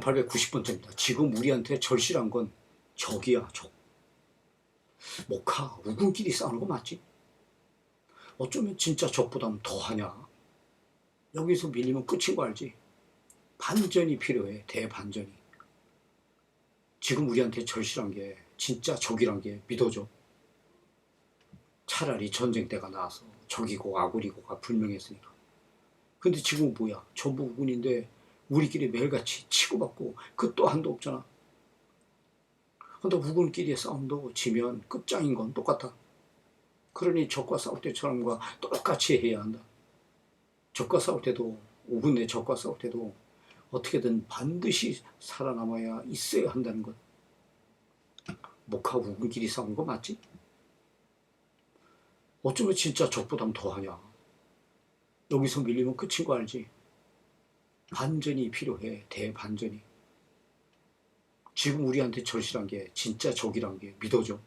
1890번째입니다. 지금 우리한테 절실한 건 적이야, 적. 목하, 우군끼리 싸우는 거 맞지? 어쩌면 진짜 적보다는 더 하냐? 여기서 밀리면 끝인 거 알지? 반전이 필요해, 대반전이. 지금 우리한테 절실한 게 진짜 적이란 게 믿어져. 차라리 전쟁 때가 나와서 적이고 아구리고가 분명했으니까. 근데 지금 뭐야? 전부 우군인데 우리끼리 매일같이 치고받고 끝도 한도 없잖아. 근데 우군끼리의 싸움도 지면 끝장인 건 똑같아. 그러니 적과 싸울 때처럼과 똑같이 해야 한다. 적과 싸울 때도 우군 내 적과 싸울 때도 어떻게든 반드시 살아남아야 있어야 한다는 것. 목하 우군끼리 싸우는 거 맞지? 어쩌면 진짜 적보단 더하냐? 여기서 밀리면 끝인 거 알지? 반전이 필요해, 대반전이. 지금 우리한테 절실한 게 진짜 적이란 게 믿어져.